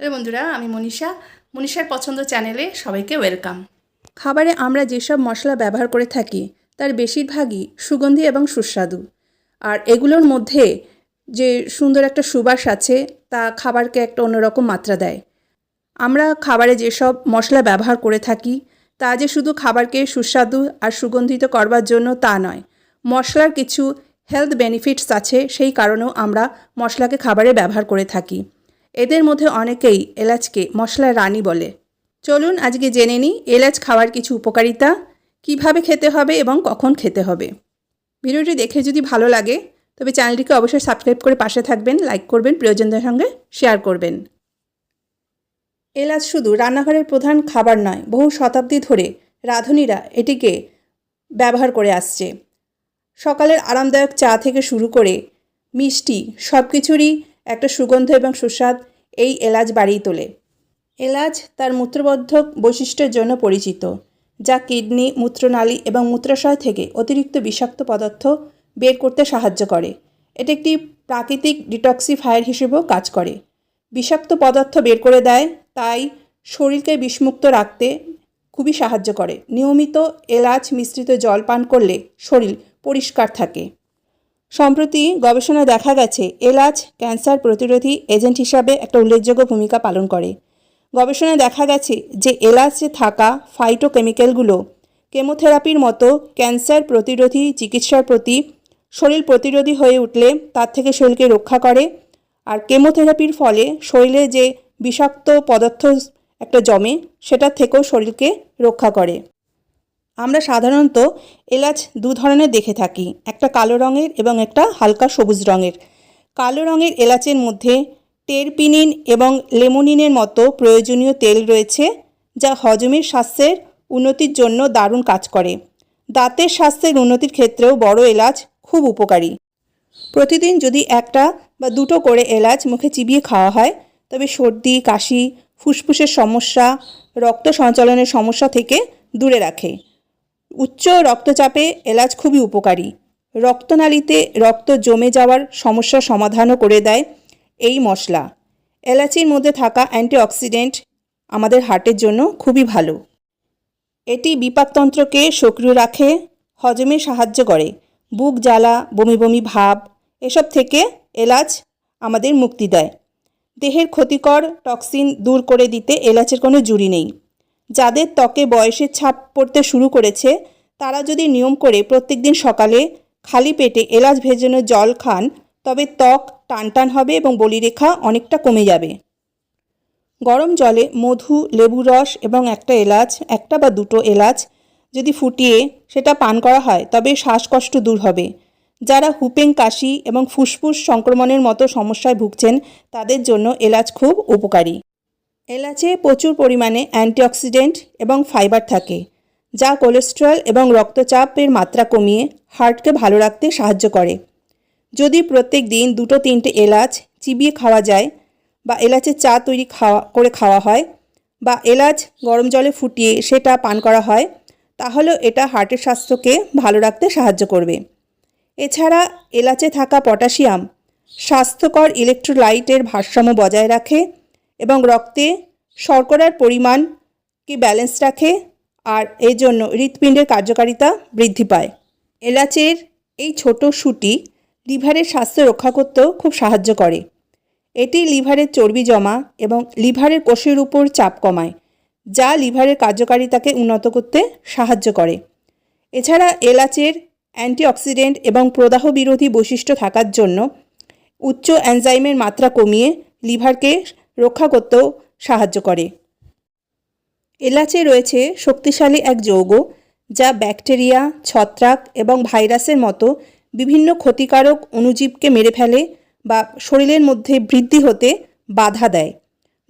Hello বন্ধুরা, আমি মনীষা। মনীষার পছন্দ চ্যানেলে সবাইকে ওয়েলকাম। খাবারে আমরা যেসব মশলা ব্যবহার করে থাকি, তার বেশিরভাগই সুগন্ধি এবং সুস্বাদু। আর এগুলোর মধ্যে যে সুন্দর একটা সুবাস আছে, তা খাবারকে একটা অন্যরকম মাত্রা দেয়। আমরা খাবারে যেসব মশলা ব্যবহার করে থাকি, তা যে শুধু খাবারকে সুস্বাদু আর সুগন্ধিত করবার জন্য তা নয়, মশলার কিছু হেলথ বেনিফিটস আছে, সেই কারণেও আমরা মশলাকে খাবারে ব্যবহার করে থাকি। এদের মধ্যে অনেকেই এলাচকে মশলার রানী বলে। চলুন আজকে জেনে নিই এলাচ খাওয়ার কিছু উপকারিতা, কীভাবে খেতে হবে এবং কখন খেতে হবে। ভিডিওটি দেখে যদি ভালো লাগে, তবে চ্যানেলটিকে অবশ্যই সাবস্ক্রাইব করে পাশে থাকবেন, লাইক করবেন, প্রিয়জনদের সঙ্গে শেয়ার করবেন। এলাচ শুধু রান্নাঘরের প্রধান খাবার নয়, বহু শতাব্দী ধরে রাঁধুনিরা এটিকে ব্যবহার করে আসছে। সকালের আরামদায়ক চা থেকে শুরু করে মিষ্টি সব কিছুরই একটা সুগন্ধ এবং সুস্বাদ এই এলাচ বাড়িয়ে তোলে। এলাচ তার মূত্রবর্ধক বৈশিষ্ট্যের জন্য পরিচিত, যা কিডনি, মূত্রনালী এবং মূত্রাশয় থেকে অতিরিক্ত বিষাক্ত পদার্থ বের করতে সাহায্য করে। এটি একটি প্রাকৃতিক ডিটক্সিফায়ার হিসেবেও কাজ করে। বিষাক্ত পদার্থ বের করে দেয়, তাই শরীরকে বিষমুক্ত রাখতে খুবই সাহায্য করে। নিয়মিত এলাচ মিশ্রিত জল পান করলে শরীর পরিষ্কার থাকে। সম্প্রতি গবেষণায় দেখা গেছে, এলাচ ক্যান্সার প্রতিরোধী এজেন্ট হিসাবে একটা উল্লেখযোগ্য ভূমিকা পালন করে। গবেষণায় দেখা গেছে যে এলাচে থাকা ফাইটোকেমিক্যালগুলো কেমোথেরাপির মতো ক্যান্সার প্রতিরোধী চিকিৎসার প্রতি শরীর প্রতিরোধী হয়ে উঠলে তার থেকে শরীরকে রক্ষা করে, আর কেমোথেরাপির ফলে শরীরে যে বিষাক্ত পদার্থ একটা জমে, সেটার থেকেও শরীরকে রক্ষা করে। আমরা সাধারণত এলাচ দু ধরনের দেখে থাকি, একটা কালো রঙের এবং একটা হালকা সবুজ রঙের। কালো রঙের এলাচের মধ্যে টেরপিনিন এবং লেমোনিনের মতো প্রয়োজনীয় তেল রয়েছে, যা হজমের স্বাস্থ্যের উন্নতির জন্য দারুণ কাজ করে। দাঁতের স্বাস্থ্যের উন্নতির ক্ষেত্রেও বড় এলাচ খুব উপকারী। প্রতিদিন যদি একটা বা দুটো করে এলাচ মুখে চিবিয়ে খাওয়া হয়, তবে সর্দি, কাশি, ফুসফুসের সমস্যা, রক্ত সঞ্চালনের সমস্যা থেকে দূরে রাখে। উচ্চ রক্তচাপে এলাচ খুবই উপকারী। রক্তনালীতে রক্ত জমে যাওয়ার সমস্যার সমাধানও করে দেয় এই মশলা। এলাচির মধ্যে থাকা অ্যান্টিঅক্সিডেন্ট আমাদের হার্টের জন্য খুবই ভালো। এটি বিপাকতন্ত্রকে সক্রিয় রাখে, হজমে সাহায্য করে। বুক জ্বালা, বমি বমি ভাব, এসব থেকে এলাচ আমাদের মুক্তি দেয়। দেহের ক্ষতিকর টক্সিন দূর করে দিতে এলাচের কোনো জুড়ি নেই। যাদের ত্বকে বয়সের ছাপ পড়তে শুরু করেছে, তারা যদি নিয়ম করে প্রত্যেকদিন সকালে খালি পেটে এলাচ ভেজানো জল খান, তবে ত্বক টানটান হবে এবং বলিরেখা অনেকটা কমে যাবে। গরম জলে মধু, লেবু রস এবং একটা এলাচ, একটা বা দুটো এলাচ যদি ফুটিয়ে সেটা পান করা হয়, তবে শ্বাসকষ্ট দূর হবে। যারা হুপেং কাশি এবং ফুসফুস সংক্রমণের মতো সমস্যায় ভুগছেন, তাদের জন্য এলাচ খুব উপকারী। এলাচে প্রচুর পরিমাণে অ্যান্টিঅক্সিডেন্ট এবং ফাইবার থাকে, যা কোলেস্টেরল এবং রক্তচাপের মাত্রা কমিয়ে হার্টকে ভালো রাখতে সাহায্য করে। যদি প্রত্যেক দিন দুটো তিনটে এলাচ চিবিয়ে খাওয়া যায় বা এলাচের চা তৈরি খাওয়া, করে খাওয়া হয় বা এলাচ গরম জলে ফুটিয়ে সেটা পান করা হয়, তাহলেও এটা হার্টের স্বাস্থ্যকে ভালো রাখতে সাহায্য করবে। এছাড়া এলাচে থাকা পটাশিয়াম স্বাস্থ্যকর ইলেকট্রোলাইটের ভারসাম্য বজায় রাখে এবং রক্তে শর্করার পরিমাণকে ব্যালেন্স রাখে আর এই জন্য হৃৎপিণ্ডের কার্যকারিতা বৃদ্ধি পায়। এলাচের এই ছোট সুটি লিভারের স্বাস্থ্য রক্ষা করতেও খুব সাহায্য করে। এটি লিভারের চর্বি জমা এবং লিভারের কোষের উপর চাপ কমায়, যা লিভারের কার্যকারিতাকে উন্নত করতে সাহায্য করে। এছাড়া এলাচের অ্যান্টিঅক্সিডেন্ট এবং প্রদাহ বিরোধী বৈশিষ্ট্য থাকার জন্য উচ্চ এনজাইমের মাত্রা কমিয়ে লিভারকে রক্ষা করতেও সাহায্য করে। এলাচে রয়েছে শক্তিশালী এক যৌগ যা ব্যাকটেরিয়া, ছত্রাক এবং ভাইরাসের মতো বিভিন্ন ক্ষতিকারক অণুজীবকে মেরে ফেলে বা শরীরের মধ্যে বৃদ্ধি হতে বাধা দেয়।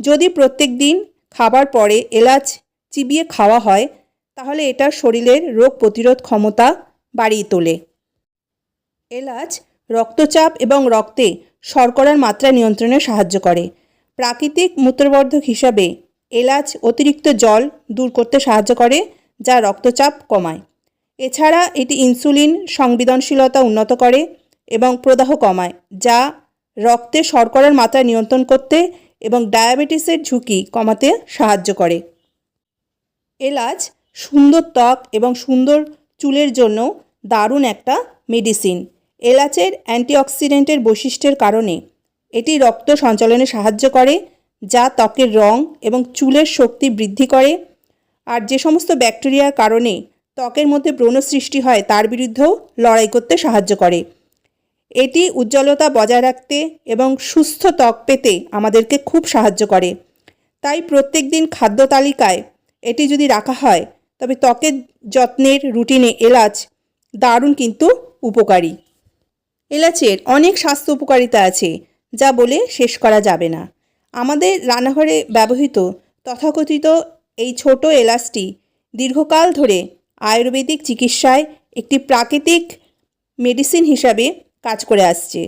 যদি প্রত্যেক দিন খাবার পরে এলাচ চিবিয়ে খাওয়া হয়, তাহলে এটা শরীরের রোগ প্রতিরোধ ক্ষমতা বাড়িয়ে তোলে। এলাচ রক্তচাপ এবং রক্তে শর্করার মাত্রা নিয়ন্ত্রণে সাহায্য করে। প্রাকৃতিক মূত্রবর্ধক হিসাবে এলাচ অতিরিক্ত জল দূর করতে সাহায্য করে, যা রক্তচাপ কমায়। এছাড়া এটি ইনসুলিন সংবেদনশীলতা উন্নত করে এবং প্রদাহ কমায়, যা রক্তে শর্করার মাত্রা নিয়ন্ত্রণ করতে এবং ডায়াবেটিসের ঝুঁকি কমাতে সাহায্য করে। এলাচ সুন্দর ত্বক এবং সুন্দর চুলের জন্য দারুণ একটা মেডিসিন। এলাচের অ্যান্টিঅক্সিডেন্টের বৈশিষ্ট্যের কারণে এটি রক্ত সঞ্চালনে সাহায্য করে, যা ত্বকের রং এবং চুলের শক্তি বৃদ্ধি করে। আর যে সমস্ত ব্যাকটেরিয়ার কারণে ত্বকের মধ্যে ব্রণ সৃষ্টি হয়, তার বিরুদ্ধেও লড়াই করতে সাহায্য করে। এটি উজ্জ্বলতা বজায় রাখতে এবং সুস্থ ত্বক পেতে আমাদেরকে খুব সাহায্য করে। তাই প্রত্যেক দিন খাদ্য তালিকায় এটি যদি রাখা হয়, তবে ত্বকের যত্নের রুটিনে এলাচ দারুণ কিন্তু উপকারী। এলাচের অনেক স্বাস্থ্য উপকারিতা আছে। যা বলে শেষ করা যাবে না। আমাদের রান্নাঘরে ব্যবহৃত তথাকথিত এই ছোট এলাচটি দীর্ঘকাল ধরে আয়ুর্বেদিক চিকিৎসায় একটি প্রাকৃতিক মেডিসিন হিসাবে কাজ করে আসছে।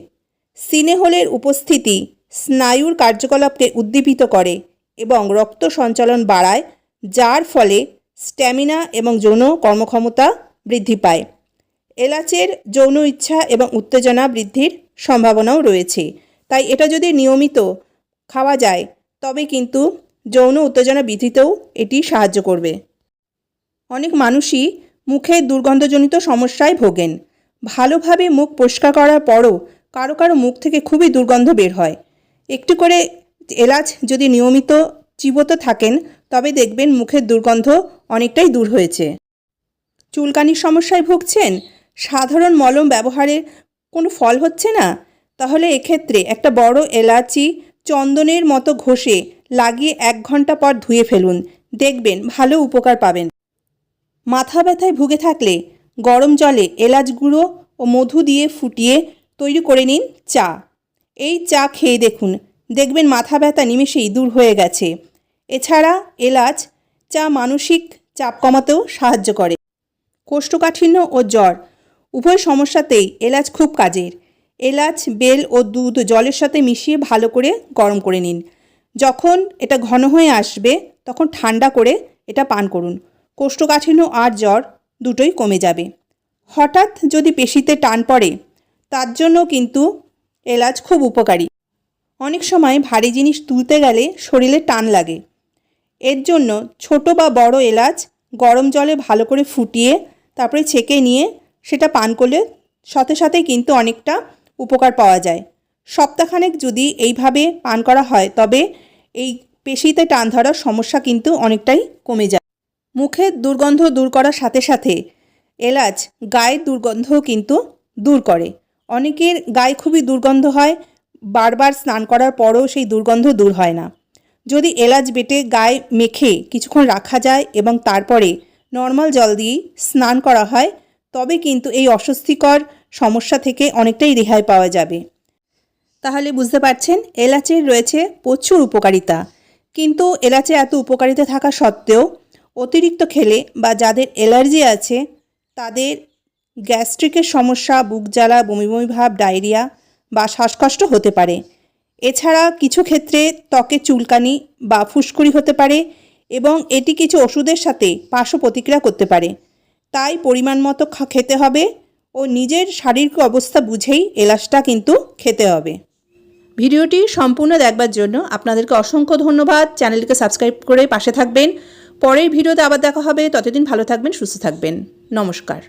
সিনেহলের উপস্থিতি স্নায়ুর কার্যকলাপকে উদ্দীপিত করে এবং রক্ত সঞ্চালন বাড়ায়, যার ফলে স্ট্যামিনা এবং যৌন কর্মক্ষমতা বৃদ্ধি পায়। এলাচের যৌন ইচ্ছা এবং উত্তেজনা বৃদ্ধির সম্ভাবনাও রয়েছে। তাই এটা যদি নিয়মিত খাওয়া যায়, তবে কিন্তু যৌন উত্তেজনা বৃদ্ধিতেও এটি সাহায্য করবে। অনেক মানুষই মুখে দুর্গন্ধজনিত সমস্যায় ভোগেন। ভালোভাবে মুখ পরিষ্কার করার পরও কারও কারও মুখ থেকে খুবই দুর্গন্ধ বের হয়। একটু করে এলাচ যদি নিয়মিত চিবোতে থাকেন, তবে দেখবেন মুখের দুর্গন্ধ অনেকটাই দূর হয়েছে। চুলকানির সমস্যায় ভুগছেন? সাধারণ মলম ব্যবহারের কোনো ফল হচ্ছে না? তাহলে এক্ষেত্রে একটা বড় এলাচি চন্দনের মতো ঘষে লাগিয়ে এক ঘণ্টা পর ধুয়ে ফেলুন। দেখবেন ভালো উপকার পাবেন। মাথা ব্যথায় ভুগে থাকলে গরম জলে এলাচ গুঁড়ো ও মধু দিয়ে ফুটিয়ে তৈরি করে নিন চা। এই চা খেয়ে দেখুন, দেখবেন মাথা ব্যথা নিমেষেই দূর হয়ে গেছে। এছাড়া এলাচ চা মানসিক চাপ কমাতেও সাহায্য করে। কোষ্ঠকাঠিন্য ও জ্বর, উভয় সমস্যাতেই এলাচ খুব কাজের। এলাচ, বেল ও দুধ জলের সাথে মিশিয়ে ভালো করে গরম করে নিন। যখন এটা ঘন হয়ে আসবে, তখন ঠান্ডা করে এটা পান করুন। কোষ্ঠকাঠিন্য আর জ্বর দুটোই কমে যাবে। হঠাৎ যদি পেশিতে টান পড়ে, তার জন্য কিন্তু এলাচ খুব উপকারী। অনেক সময় ভারী জিনিস তুলতে গেলে শরীরে টান লাগে। এর জন্য ছোট বা বড় এলাচ গরম জলে ভালো করে ফুটিয়ে, তারপরে ছেঁকে নিয়ে সেটা পান করলে সাথে সাথে কিন্তু অনেকটা উপকার পাওয়া যায়। সপ্তাহখানেক যদি এইভাবে পান করা হয়, তবে এই পেশিতে টান ধরার সমস্যা কিন্তু অনেকটাই কমে যায়। মুখের দুর্গন্ধ দূর করার সাথে সাথে এলাচ গায়ের দুর্গন্ধ কিন্তু দূর করে। অনেকের গায়ে খুবই দুর্গন্ধ হয়, বারবার স্নান করার পরও সেই দুর্গন্ধ দূর হয় না। যদি এলাচ বেটে গায়ে মেখে কিছুক্ষণ রাখা যায় এবং তারপরে নর্মাল জল দিয়ে স্নান করা হয়, তবে কিন্তু এই অস্বস্তিকর সমস্যা থেকে অনেকটাই রেহাই পাওয়া যাবে। তাহলে বুঝতে পারছেন এলাচের রয়েছে প্রচুর উপকারিতা। কিন্তু এলাচে এত উপকারিতা থাকা সত্ত্বেও অতিরিক্ত খেলে বা যাদের অ্যালার্জি আছে, তাদের গ্যাস্ট্রিকের সমস্যা, বুক জ্বালা, বমি বমি ভাব, ডায়রিয়া বা শ্বাসকষ্ট হতে পারে। এছাড়া কিছু ক্ষেত্রে ত্বকে চুলকানি বা ফুসকুড়ি হতে পারে এবং এটি কিছু ওষুধের সাথে পার্শ্ব প্রতিক্রিয়া করতে পারে। তাই পরিমাণ মতো খেতে হবে। ও নিজের শারীরিক অবস্থা বুঝেই এলাচটা কিন্তু খেতে হবে। ভিডিওটি সম্পূর্ণ দেখবার জন্য আপনাদেরকে অসংখ্য ধন্যবাদ। চ্যানেলটিকে সাবস্ক্রাইব করে পাশে থাকবেন। পরের ভিডিওতে আবার দেখা হবে। ততদিন ভালো থাকবেন, সুস্থ থাকবেন। নমস্কার।